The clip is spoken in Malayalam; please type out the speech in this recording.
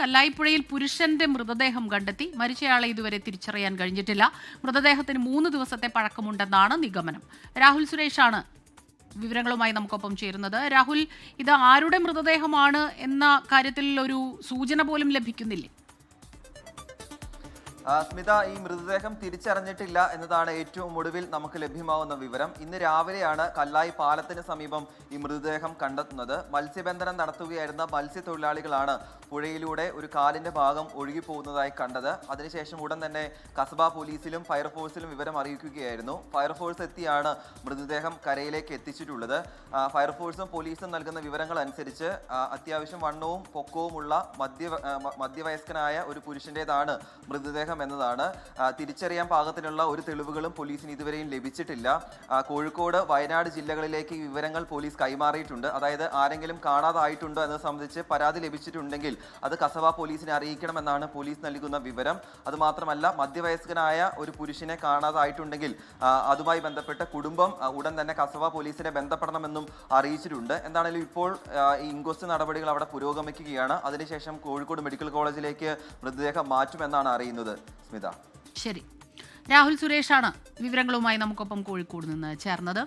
കല്ലായിപ്പുഴയിൽ പുരുഷന്റെ മൃതദേഹം കണ്ടെത്തി. മരിച്ചയാളെ ഇതുവരെ തിരിച്ചറിയാൻ കഴിഞ്ഞിട്ടില്ല. മൃതദേഹത്തിന് മൂന്ന് ദിവസത്തെ പഴക്കമുണ്ടെന്നാണ് നിഗമനം. രാഹുൽ സുരേഷാണ് വിവരങ്ങളുമായി നമുക്കൊപ്പം ചേരുന്നത്. രാഹുൽ ഇത് ആരുടെ മൃതദേഹമാണ് എന്ന കാര്യത്തിൽ ഒരു സൂചന പോലും ലഭിക്കുന്നില്ലേ? സ്മിത ഈ മൃതദേഹം തിരിച്ചറിഞ്ഞിട്ടില്ല എന്നതാണ് ഏറ്റവും ഒടുവിൽ നമുക്ക് ലഭ്യമാവുന്ന വിവരം. ഇന്ന് രാവിലെയാണ് കല്ലായി പാലത്തിന് സമീപം ഈ മൃതദേഹം കണ്ടെത്തുന്നത്. മത്സ്യബന്ധനം നടത്തുകയായിരുന്ന മത്സ്യത്തൊഴിലാളികളാണ് പുഴയിലൂടെ ഒരു കാലിന്റെ ഭാഗം ഒഴുകിപ്പോകുന്നതായി കണ്ടത്. അതിനുശേഷം ഉടൻ തന്നെ കസബ പോലീസിലും ഫയർഫോഴ്സിലും വിവരം അറിയിക്കുകയായിരുന്നു. ഫയർഫോഴ്സ് എത്തിയാണ് മൃതദേഹം കരയിലേക്ക് എത്തിച്ചിട്ടുള്ളത്. ഫയർഫോഴ്സും പോലീസും നൽകുന്ന വിവരങ്ങൾ അനുസരിച്ച് അത്യാവശ്യം വണ്ണവും പൊക്കവുമുള്ള മധ്യ മധ്യവയസ്കനായ ഒരു പുരുഷന്റേതാണ് മൃതദേഹം എന്നതാണ്. ആ, തിരിച്ചറിയാൻ പാകത്തിനുള്ള ഒരു തെളിവുകളും പോലീസിന് ഇതുവരെയും ലഭിച്ചിട്ടില്ല. കോഴിക്കോട് വയനാട് ജില്ലകളിലേക്ക് വിവരങ്ങൾ പോലീസ് കൈമാറിയിട്ടുണ്ട്. അതായത് ആരെങ്കിലും കാണാതായിട്ടുണ്ടോ എന്നത് സംബന്ധിച്ച് പരാതി ലഭിച്ചിട്ടുണ്ടെങ്കിൽ അത് കസബ പോലീസിനെ അറിയിക്കണമെന്നാണ് പോലീസ് നൽകുന്ന വിവരം. അതുമാത്രമല്ല മധ്യവയസ്കനായ ഒരു പുരുഷനെ കാണാതായിട്ടുണ്ടെങ്കിൽ അതുമായി ബന്ധപ്പെട്ട കുടുംബം ഉടൻ തന്നെ കസബ പോലീസിനെ ബന്ധപ്പെടണമെന്നും അറിയിച്ചിട്ടുണ്ട്. എന്താണെങ്കിലും ഇപ്പോൾ ഈ ഇൻക്വസ്റ്റ് നടപടികൾ അവിടെ പുരോഗമിക്കുകയാണ്. അതിനുശേഷം കോഴിക്കോട് മെഡിക്കൽ കോളേജിലേക്ക് മൃതദേഹം മാറ്റുമെന്നാണ് അറിയുന്നത്. സ്മിത. ശരി. രാഹുൽ സുരേഷാണ് വിവരങ്ങളുമായി നമുക്കൊപ്പം കോഴിക്കോട് നിന്ന് ചേർന്നത്.